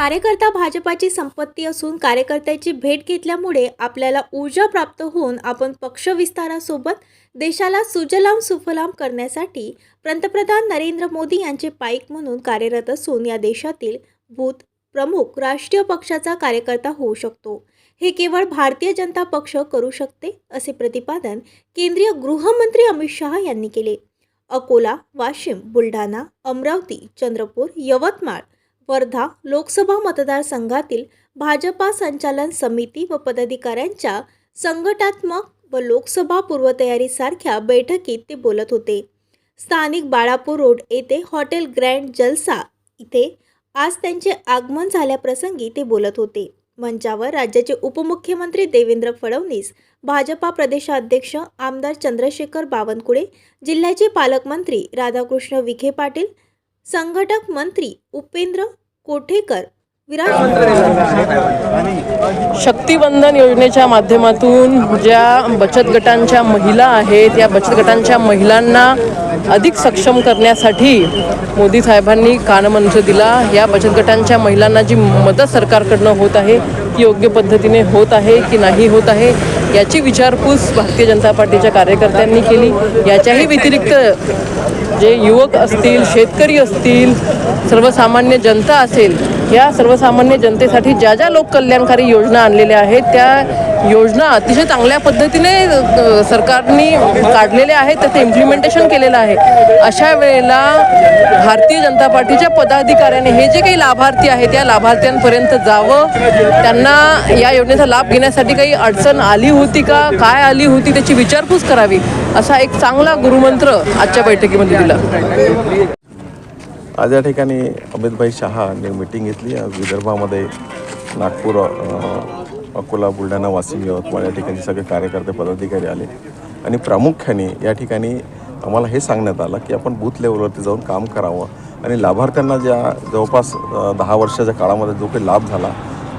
कार्यकर्ता भाजपाची संपत्ती असून कार्यकर्त्याची भेट घेतल्यामुळे आपल्याला ऊर्जा प्राप्त होऊन आपण पक्ष विस्तारासोबत देशाला सुजलाम सुफलाम करण्यासाठी पंतप्रधान नरेंद्र मोदी यांचे पाईक म्हणून कार्यरत असून या देशातील भूत प्रमुख राष्ट्रीय पक्षाचा कार्यकर्ता होऊ शकतो. हे केवळ भारतीय जनता पक्ष करू शकते असे प्रतिपादन केंद्रीय गृहमंत्री अमित शहा यांनी केले. अकोला वाशिम बुलढाणा अमरावती चंद्रपूर यवतमाळ वर्धा लोकसभा मतदारसंघातील भाजपा संचालन समिती व पदाधिकाऱ्यांच्या संघटात्मक व लोकसभा पूर्वतयारीसारख्या बैठकीत ते बोलत होते. स्थानिक बाळापूर रोड येथे हॉटेल ग्रँड जलसा इथे आज त्यांचे आगमन झाल्याप्रसंगी ते बोलत होते. मंचावर राज्याचे उपमुख्यमंत्री देवेंद्र फडणवीस भाजपा प्रदेशाध्यक्ष आमदार चंद्रशेखर बावनकुळे जिल्ह्याचे पालकमंत्री राधाकृष्ण विखे पाटील संघटक मंत्री उपेंद्र कोठेकर शक्तिवंदन योजनेच्या माध्यमातून ज्या बचत गटांच्या महिला आहेत या बचत गटांच्या महिलांना अधिक सक्षम करण्यासाठी मोदी साहेबांनी कानमंत्र दिला. या बचत गटांच्या महिलांना जी मदत सरकारकडनं होत आहे ती योग्य पद्धतीने होत आहे की नाही होत आहे याची विचारपूस भारतीय जनता पार्टीच्या कार्यकर्त्यांनी केली. याच्याही व्यतिरिक्त जे युवक असतील शेतकरी असतील सर्वसामान्य जनता असेल या सर्वसामान्य जनतेसाठी ज्या ज्या लोककल्याणकारी योजना आणलेल्या आहेत त्या योजना अतिशय चांगल्या पद्धतीने सरकारने काढलेल्या आहेत त्याचं इम्प्लिमेंटेशन केलेलं आहे. अशा वेळेला भारतीय जनता पार्टीच्या पदाधिकाऱ्याने हे जे काही लाभार्थी आहेत या लाभार्थ्यांपर्यंत जावं त्यांना या योजनेचा लाभ घेण्यासाठी काही अडचण आली होती का काय आली होती त्याची विचारपूस करावी असा एक चांगला गुरुमंत्र आजच्या बैठकीमध्ये दिला. आज या ठिकाणी अमितभाई शहाने मिटिंग घेतली. आज विदर्भामध्ये नागपूर अकोला बुलढाणा वाशिम यवतमाळ या ठिकाणी सगळे कार्यकर्ते पदाधिकारी आले. आणि प्रामुख्याने या ठिकाणी आम्हाला हे सांगण्यात आलं की आपण बूथ लेवलवरती जाऊन काम करावं. आणि लाभार्थ्यांना ज्या जवळपास दहा वर्षाच्या काळामध्ये जो काही लाभ झाला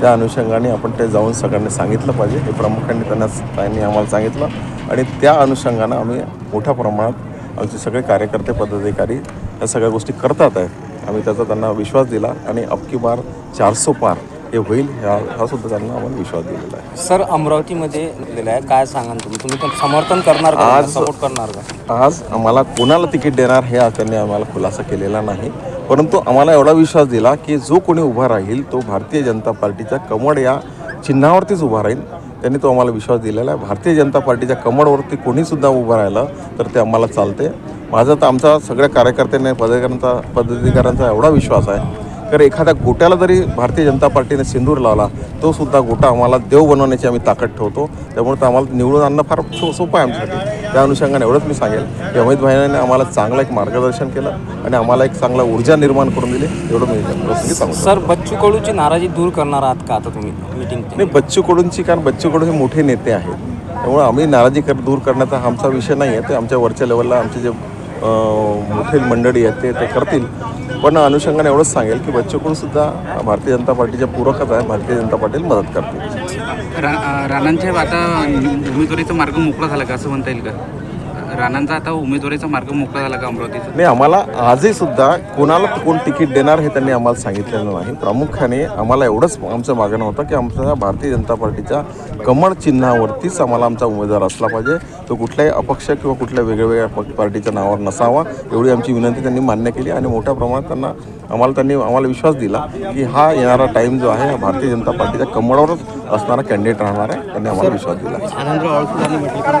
त्या अनुषंगाने आपण ते जाऊन सगळ्यांनी सांगितलं पाहिजे. हे प्रामुख्याने त्यांना त्यांनी आम्हाला सांगितलं. आणि त्या अनुषंगानं आम्ही मोठ्या प्रमाणात आमचे सगळे कार्यकर्ते पदाधिकारी या सगळ्या गोष्टी करतात आहेत आम्ही त्याचा त्यांना विश्वास दिला आणि अबकी बार चारसो पार हे होईल ह्या हा सुद्धा त्यांना आम्हाला विश्वास दिलेला आहे. सर अमरावतीमध्ये दिलेलं आहे. काय सांगाल तुम्ही? तुम्ही पण समर्थन करणार का? आज- सपोर्ट करणार का? आज आम्हाला कोणाला तिकीट देणार हे आज त्यांनी आम्हाला खुलासा केलेला नाही. परंतु आम्हाला एवढा विश्वास दिला की जो कोणी उभा राहील तो भारतीय जनता पार्टीच्या कमळ या चिन्हावरतीच उभा राहील. त्यांनी तो आम्हाला विश्वास दिलेला आहे. भारतीय जनता पार्टीच्या कमळवरती कोणीसुद्धा उभं राहिलं तर ते आम्हाला चालते. माझा तर आमचा सगळ्या कार्यकर्त्यांनी पदाधिकाऱ्यांचा पदाधिकाऱ्यांचा एवढा विश्वास आहे. तर एखाद्या गोट्याला जरी भारतीय जनता पार्टीने सिंदूर लावला तो सुद्धा गोटा आम्हाला देव बनवण्याची आम्ही ताकद ठेवतो. त्यामुळे तर आम्हाला निवडून आणणं फार सो सोपं आहे आमच्यासाठी. त्या अनुषंगाने एवढंच मी सांगेल की अमित भाईने आम्हाला चांगलं एक मार्गदर्शन केलं आणि आम्हाला एक चांगला ऊर्जा निर्माण करून दिली. एवढं मी सर बच्चू कडूची नाराजी दूर करणार आहात का आता तुम्ही मीटिंग नाही बच्चू कडूंची कारण बच्चू कडू हे मोठे नेते आहेत. त्यामुळे आम्ही नाराजी कर दूर करण्याचा आमचा विषय नाही आहे ते आमच्या वरच्या लेवलला आमचे जे मोठे मंडळी आहेत ते ते करतील. पण अनुषंगाने एवढंच सांगेल की बच्चू सुद्धा भारतीय जनता पार्टीच्या पूरकच आहे भारतीय जनता पार्टीला मदत करतील. रा राणांच्या आता उमेदवारीचा मार्ग मोकळा झाला का असं म्हणता येईल का? राणांचा आता उमेदवारीचा मार्ग मोकळा झाला का अमरावतीचा? नाही आम्हाला आजही सुद्धा कोणाला कोण तिकीट देणार हे त्यांनी आम्हाला सांगितलेलं नाही. प्रामुख्याने आम्हाला एवढंच आमचं मागणं होतं की आमच्या भारतीय जनता पार्टीच्या कमळ चिन्हावरतीच आम्हाला आमचा उमेदवार असला पाहिजे. तो कुठल्याही अपक्ष किंवा कुठल्या पक्ष पार्टीच्या नावावर नसावा एवढी आमची विनंती त्यांनी मान्य केली आणि मोठ्या प्रमाणात त्यांना आम्हाला त्यांनी आम्हाला विश्वास दिला की हा येणारा टाईम जो आहे हा भारतीय जनता पार्टीच्या कमळावरच असणारा कॅन्डिडेट राहणार आहे. त्यांनी आम्हाला विश्वास दिला.